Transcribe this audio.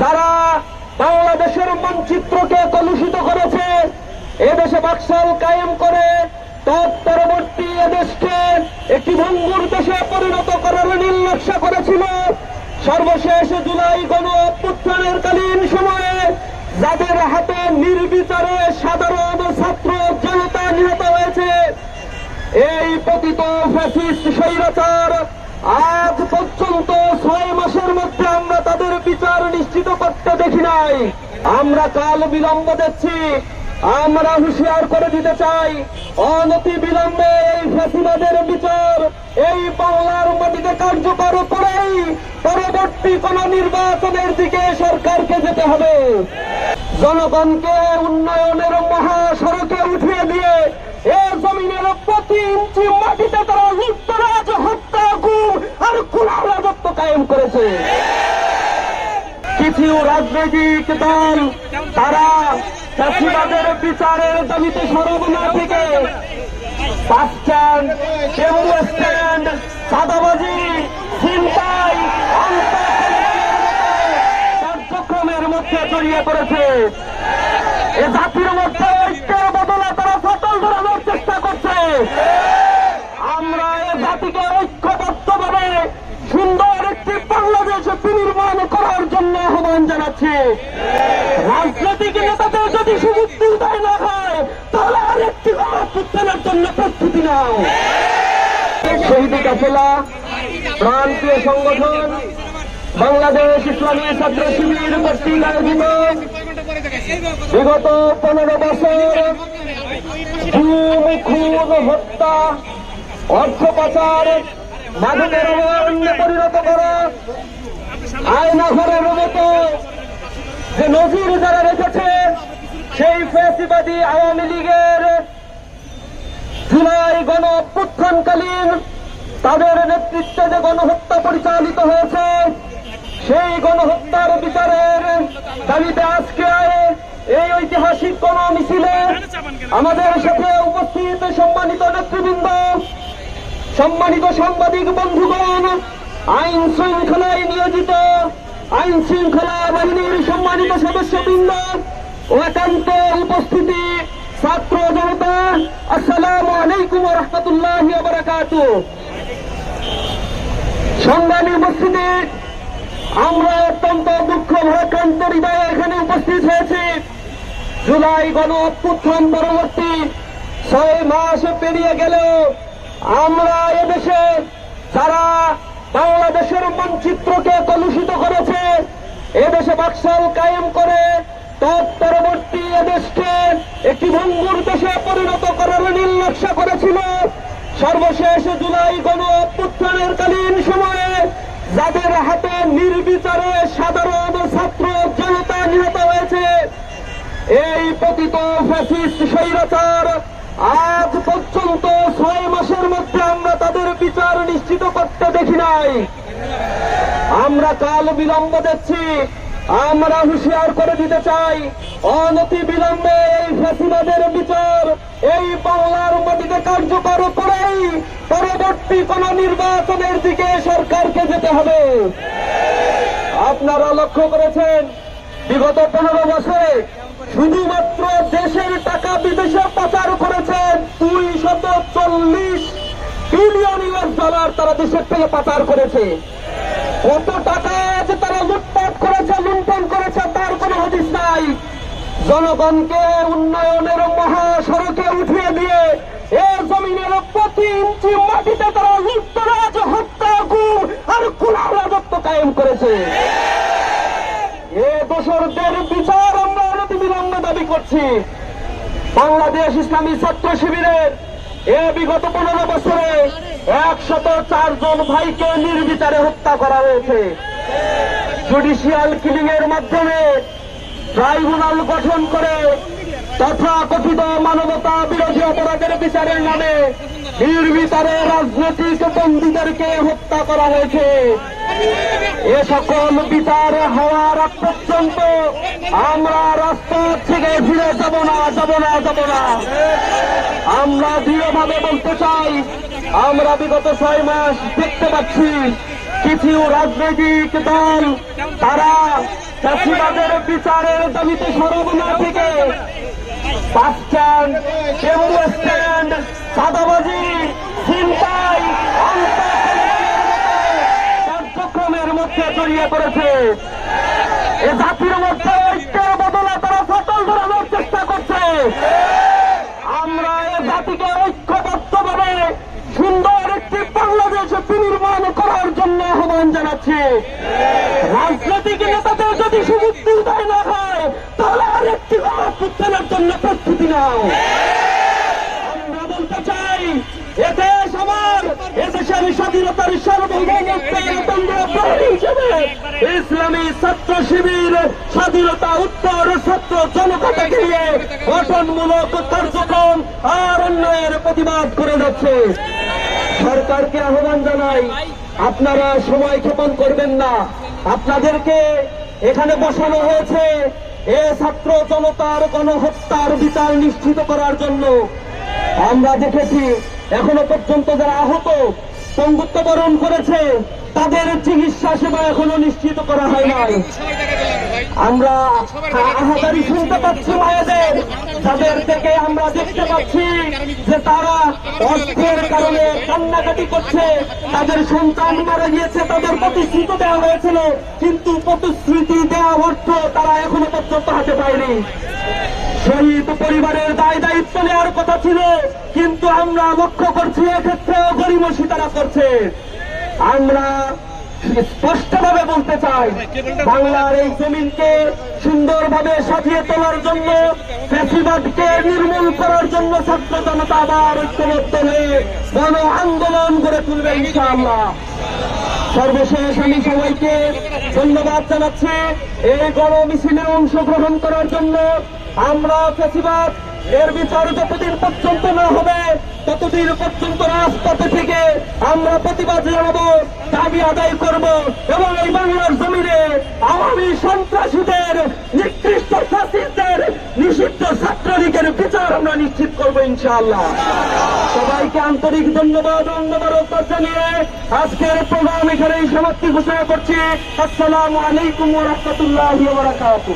যারা বাংলাদেশের মানচিত্রকে কলুষিত করেছে, এদেশে বাকশাল কায়েম করে তৎপরবর্তী এদেশকে একটি ভঙ্গুর দেশে পরিণত করার নীলনকশা করেছিল। সর্বশেষ জুলাই গণ অভ্যুত্থানের কালীন সময়ে যাদের হাতে নির্বিচারে সাধারণ ছাত্র জনতা নিহত হয়েছে, এই পতিত ফ্যাসিস্ট স্বৈরাচার আজ আমরা বিচার নিশ্চিত করতে দেখি নাই। আমরা কাল বিলম্ব দেখছি। আমরা হুঁশিয়ার করে দিতে চাই। অনতি বিলম্বে এই ফ্যাসিবাদের বিচার এই বাংলার মাটিতে কার্যকর করেই পরবর্তী কোন নির্বাচনের দিকে সরকারকে যেতে হবে। জনগণকে উন্নয়নের মহাসড়কে উঠিয়ে দিয়ে এ জমিনের প্রতি ইঞ্চি মাটিতে তারা লুপ্তরাজ হত্যা গুম আর কুলার রাজত্ব কায়েম করেছে। কিছু রাজনৈতিক দল, তারা চাষিবাদের বিচারের দাবিতে সরবনা থেকে বাস স্ট্যান্ড স্ট্যান্ড সাদাবাজি ছিনতাই কার্যক্রমের মধ্যে জড়িয়ে পড়েছে। এ জাতির মধ্যে ঐক্যের বদলে তারা ফটল ধরানোর চেষ্টা করছে আমরা এ জাতিকে ঐক্যবদ্ধভাবে সুন্দর একটি বাংলাদেশ বিনির্মাণ করার জন্য জানাচ্ছি রাজনৈতিক নেতাদের যদি সুবুদ্ধি উদয় না হয়, তাহলে আরেকটি গণপুত্থানের জন্য প্রস্তুতি নাও। শহীদ কাফেলা প্রান্তীয় সংগঠন, বাংলাদেশ ইসলামী ছাত্র শিবির কর্তৃক আয়োজিত বিগত পনেরো বছর খুন হত্যা, অর্থ পাচার, মাদকের পরিণত করা আয়না ঘরের মতো যে নজির যারা রেখেছে, সেই ফ্যাসিবাদী আওয়ামী লীগের জুলাই গণ অভ্যুত্থানকালীন তাদের নেতৃত্বে যে গণহত্যা পরিচালিত হয়েছে, সেই গণহত্যার বিচারের দাবিতে আজকে এই ঐতিহাসিক গণ মিছিলে আমাদের সাথে উপস্থিত সম্মানিত নেতৃবৃন্দ, সম্মানিত সাংবাদিক বন্ধুগণ, আইন শৃঙ্খলায় নিয়োজিত আইন শৃঙ্খলা বাহিনীর সম্মানিত সদস্যবৃন্দ একান্ত উপস্থিতি, ছাত্র জনতা, আসসালামু আলাইকুম রহমতুল্লাহ বারাকাত সংগ্রামী উপস্থিতি আমরা অত্যন্ত দুঃখ ভারাক্রান্ত হৃদয়ে এখানে উপস্থিত হয়েছি। জুলাই গণ অভ্যুত্থান পরবর্তী ছয় মাস পেরিয়ে গেলেও আমরা এদেশে যারা বাংলাদেশের মানচিত্রকে কলুষিত করেছে। এদেশে বাকশাল কায়েম করে তৎপরবর্তী এদেশকে একটি ভঙ্গুর দেশে পরিণত করার নীলনকশা করেছিল। সর্বশেষ জুলাই গণ অভ্যুত্থানের কালীন সময়ে যাদের হাতে নির্বিচারে সাধারণ ছাত্র জনতা নিহত হয়েছে, এই পতিত ফ্যাসিস্ট স্বৈরাচার আজ পর্যন্ত ছয় মাসের মধ্যে বিচার নিশ্চিত করতে দেখি নাই। আমরা কাল বিলম্ব দেখছি, আমরা হুঁশিয়ার করে দিতে চাই। অনতি বিলম্বে এই ফ্যাসিবাদের বিচার এই বাংলার মাটিতে কার্যকর করেই পরবর্তী কোন নির্বাচনের দিকে সরকারকে যেতে হবে। আপনারা লক্ষ্য করেছেন, বিগত পনেরো বছরে শুধুমাত্র দেশের টাকা বিদেশে পাচার করেছেন দুই শত চল্লিশ বিলিয়ন ইউএস ডলার তারা দেশের থেকে পাচার করেছে। কত টাকা যে তারা লুটপাট করেছে, লুণ্ঠন করেছে, তার কোনো হদিস নাই। জনগণকে উন্নয়নের মহাসড়কে উঠিয়ে দিয়ে এ জমিনের প্রতি ইঞ্চি মাটিতে তারা লুপ্তরাজ হত্যা গুম আর কুলার রাজত্ব কায়েম করেছে। এ দোসরদের বিচার আমরা অনতি বিলম্বে দাবি করছি। বাংলাদেশ ইসলামী ছাত্র শিবিরের এ বিগত পনেরো বছরে একশত চারজন ভাইকে নির্বিচারে হত্যা করা হয়েছে। জুডিশিয়াল কিলিং এর মাধ্যমে ট্রাইব্যুনাল গঠন করে তথা কথিত মানবতা বিরোধী অপরাধের বিচারের নামে নির্বিচারে রাজনৈতিক বন্দীদেরকে হত্যা করা হয়েছে। এ সকল বিচার হওয়ার আগ পর্যন্ত আমরা রাজপথ থেকে ফিরে যাব না যাব না যাব না। আমরা দৃঢ়ভাবে বলতে চাই আমরা বিগত ছয় মাস দেখতে পাচ্ছি কিছু রাজনৈতিক দল, তারা চাষিবাদের বিচারের দাবিতে সরবনা থেকে বাস স্ট্যান্ড টেম্পু স্ট্যান্ড সাদাবাজি ছিনতাই, কার্যক্রমের মধ্যে জড়িয়ে পড়েছে। এ জাতির মধ্যে ঐক্যের বদলে তারা ফাটল ধরানোর চেষ্টা করছে আমরা এ জাতিকে ঐক্যবদ্ধভাবে সুন্দর একটি বাংলাদেশ বিনির্মাণ করার জন্য জানাচ্ছি রাজনৈতিক নেতাদের যদি সুযোগ দেয় না হয়, তাহলে আরেকটি গণপুত্থানের জন্য প্রস্তুতি নাও। আমরা বলতে চাই এদেশ আমার এদেশের স্বাধীনতার সার্বভৌমত্বের ইসলামী ছাত্র শিবির, স্বাধীনতা উত্তর ছাত্র জনতাকে নিয়ে গঠনমূলক কার্যক্রম আর অন্যায়ের প্রতিবাদ করে যাচ্ছে। সরকারকে আহ্বান জানাই, আপনারা সময় ক্ষেপণ করবেন না। আপনাদেরকে এখানে বসানো হয়েছে এ ছাত্র জনতার গণহত্যার বিচার নিশ্চিত করার জন্য। আমরা দেখেছি, এখনও পর্যন্ত যারা আহত, পঙ্গুত্ব বরণ করেছে তাদের চিকিৎসা সেবা এখনও নিশ্চিত করা হয় নাই। আমরা আহাদারি শুনতে পাচ্ছি মায়েদের। যাদের থেকে আমরা দেখতে পাচ্ছি যে তারা অর্থের কারণে কান্নাকাটি করছে। তাদের সন্তান মারা গিয়েছে, তাদের প্রতিশ্রুতি দেওয়া হয়েছিল, কিন্তু প্রতিশ্রুতি দেওয়া অর্থ তারা এখনও পর্যন্ত হাতে পায়নি। শহীদ পরিবারের দায় দায়িত্ব নেওয়ার কথা ছিল, কিন্তু আমরা লক্ষ্য করছি এক্ষেত্রেও গরিমসি তারা করছে। আমরা স্পষ্টভাবে বলতে চাই, বাংলার এই জমিনকে সুন্দরভাবে সাজিয়ে তোলার জন্য, ফ্যাসিবাদকে নির্মূল করার জন্য ছাত্র জনতা আবার ঐক্যবদ্ধ হয়ে গণ আন্দোলন গড়ে তুলবে ইনশাআল্লাহ। সর্বশেষ আমি সবাইকে ধন্যবাদ জানাচ্ছি, এই গণ মিছিলে অংশগ্রহণ করার জন্য আমরা ফেসিবাদ এর বিচার যতদিন পর্যন্ত না হবে, ততদিন পর্যন্ত রাজপথে থেকে আমরা প্রতিবাদ জানাব, দাবি আদায় করব এবং এই বাংলার জমিনে আওয়ামী সন্ত্রাসীদের, নিকৃষ্ট শাসিতদের নিষিদ্ধ ছাত্রলীগের বিচার আমরা নিশ্চিত করব ইনশাআল্লাহ। সবাইকে আন্তরিক ধন্যবাদ ও মোবারকবাদ জানিয়ে আজকের প্রোগ্রাম এখানেই সমাপ্তি ঘোষণা করছি। আসসালামু আলাইকুম ওয়া রাহমাতুল্লাহি ওয়া বারাকাতুহু।